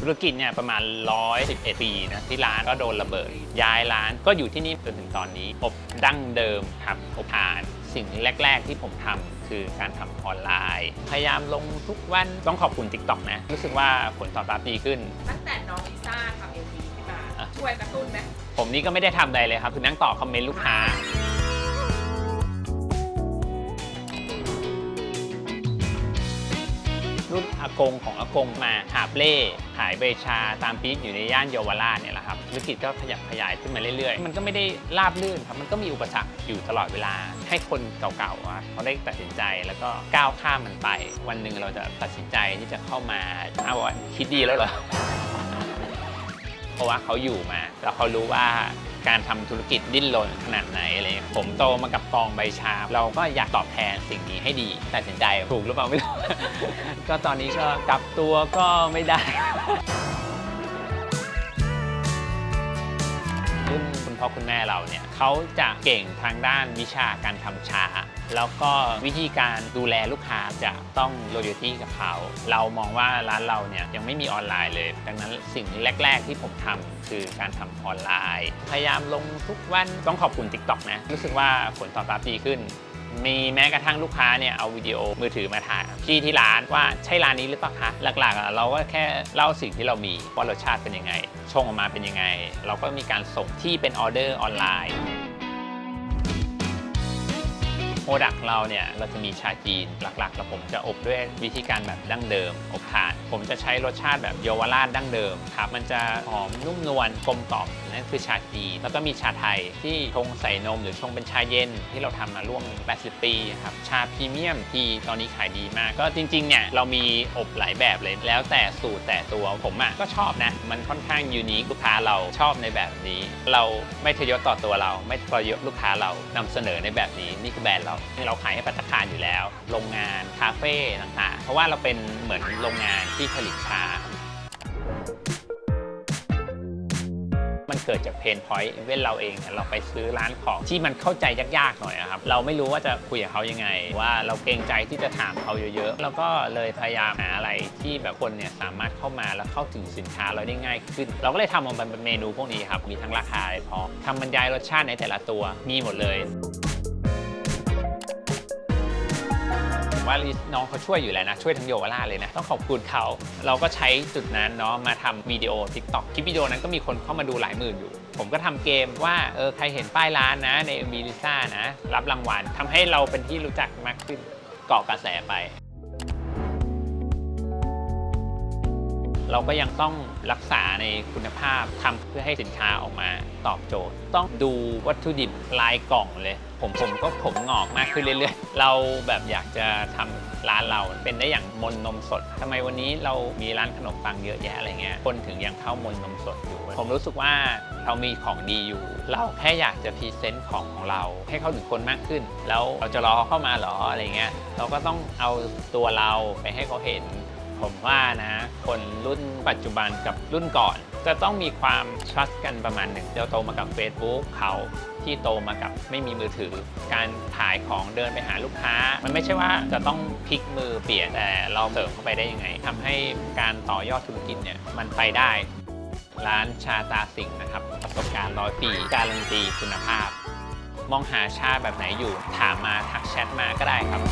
ธุรกิจเนี่ยประมาณ 111 ปีนะที่ร้านก็โดนระเบิด ย้ายร้านก็อยู่ที่นี่จนถึงตอนนี้ อบดั้งเดิมครับอบผ่าน สิ่งแรก ๆ ที่ผมทำคือการทำออนไลน์ พยายามลงทุกวันต้องขอบคุณ TikTok นะ รู้สึกว่าผลตอบรับดีขึ้น ตั้งแต่น้องลิซ่าทำเอ็มวีขึ้นมาอะช่วยกระตุ้นไหมผมนี่ก็ไม่ได้ทำอะไรเลยครับคือนั่งตอบคอมเมนต์ลูกค้า อากงของอากงมาหาบเล่ขายใบชาตามปี๊บอยู่ในย่านเยาวราชเนี่ยแหละครับธุรกิจก็ขยับขยายขึ้นมาเรื่อยๆ มันก็ไม่ได้ราบรื่นครับมันก็มีอุปสรรคอยู่ตลอดเวลา ให้คนเก่าๆเขาได้ตัดสินใจแล้วก็ก้าวข้ามมันไป วันหนึ่งเราจะตัดสินใจที่จะเข้ามาอ้าววันคิดดีแล้วเหรอเพราะว่าเขาอยู่มาแล้วเขารู้ว่า การทำธุรกิจดิ้นรนขนาดไหนอะไรเงี้ยผมโตมากับกองใบชา เราก็อยากตอบแทนสิ่งนี้ให้ดีตัดสินใจถูกหรือเปล่าไม่รู้ ก็ตอนนี้ก็กลับตัวก็ไม่ได้รุ่นคุณพ่อคุณแม่เราเนี่ยเขาจะเก่งทางด้านวิชาการทำชา แล้วก็วิธีการดูแลลูกค้าจะต้อง loyalty กับเขา เรามองว่าร้านเราเนี่ยยังไม่มีออนไลน์เลย ดังนั้นสิ่งแรก ๆ ที่ผมทำคือการทำออนไลน์ พยายามลงทุกวันต้องขอบคุณ TikTok นะ รู้สึกว่าผลตอบรับดีขึ้นมีแม้กระทั่งลูกค้าเนี่ยเอาวิดีโอมือถือมาถ่ายที่ที่ร้านว่าใช่ร้านนี้หรือเปล่าคะหลักๆเราก็แค่เล่าสิ่งที่เรามีว่ารสชาติเป็นยังไงชงออกมาเป็นยังไง เราก็มีการส่งที่เป็นออเดอร์ออนไลน์ รดักต์เราเนี่ยเราจะมีชาจีนหลักๆ แล้วผมจะอบด้วยวิธีการแบบดั้งเดิม อบถ่าน ผมจะใช้รสชาติแบบเยาวราชดั้งเดิมครับมันจะหอมนุ่มนวลกลมกล่อมนั่นคือชาจีนแล้วก็มีชาไทยที่ชงใส่นมหรือชงเป็นชาเย็นที่เราทำมาร่วม 80 ปีครับชาพรีเมียมที่ตอนนี้ขายดีมาก ก็จริงๆเนี่ยเรามีอบหลายแบบเลยแล้วแต่สูตรแต่ตัวผมอะก็ชอบนะ มันค่อนข้างยูนิคลูกค้าเราชอบในแบบนี้ เราไม่ทยศต่อตัวเรา ไม่ทรยศลูกค้าเรานำเสนอในแบบนี้นี่คือแบรนด์เราเราขายให้พัตตาคารอยู่แล้ว โรงงานคาเฟ่ต่างๆ เพราะว่าเราเป็นเหมือนโรงงานที่ผลิตชา มันเกิดจากเพนพอยต์เว้นเราเอง เราไปซื้อร้านของที่มันเข้าใจยากๆหน่อยครับ เราไม่รู้ว่าจะคุยกับเขายังไง ว่าเราเกรงใจที่จะถามเขาเยอะๆ แล้วก็เลยพยายามหาอะไรที่แบบคนเนี่ยสามารถเข้ามาแล้วเข้าถึงสินค้าเราได้ง่ายขึ้น เราก็เลยทำออกมาเป็นเมนูพวกนี้ครับ มีทั้งราคาพอทำบรรยายรสชาติในแต่ละตัวมีหมดเลย ว่าน้องเขาช่วยอยู่แล้วนะ ช่วยทั้งโยวราชเลยนะ ต้องขอบคุณเขา เราก็ใช้จุดนั้นเนาะมาทำวิดีโอ TikTok คลิปวิดีโอนั้นก็มีคนเข้ามาดูหลายหมื่นอยู่ผมก็ทำเกมว่าเออใครเห็นป้ายร้านนะในมิลิซ่านะ รับรางวัลทำให้เราเป็นที่รู้จักมากขึ้นเกาะกระแสไป เราก็ยังต้องรักษาในคุณภาพทำเพื่อให้สินค้าออกมาตอบโจทย์ ต้องดูวัตถุดิบลายกล่องเลย ผมผมก็ผมงอกมากขึ้นเรื่อยๆ เราแบบอยากจะทำร้านเราเป็นได้อย่างมนนมสดทำไมวันนี้เรามีร้านขนมปังเยอะแยะอะไรเงี้ยคนถึงยังเข้ามนนมสดอยู่ ผมรู้สึกว่าเรามีของดีอยู่ เราแค่อยากจะพรีเซนต์ของของเรา ให้เข้าถึงคนมากขึ้น แล้วเราจะรอเขาเข้ามาหรออะไรเงี้ยเราก็ต้องเอาตัวเราไปให้เขาเห็น ผมว่านะ คนรุ่นปัจจุบันกับรุ่นก่อน จะต้องมีความ trust กันประมาณหนึ่งเราโตมากับ Facebook เขาที่โตมากับไม่มีมือถือ การขายของเดินไปหาลูกค้า มันไม่ใช่ว่าจะต้องพลิกมือเปลี่ยนแต่เราเสริมเข้าไปได้ยังไงทำให้การต่อยอดธุรกิจเนี่ยมันไปได้ร้านชาตาสิงห์นะครับ ประสบการณ์ร้อยปี การันตีคุณภาพ มองหาชาแบบไหนอยู่ ถามมาทักแชทมาก็ได้ครับ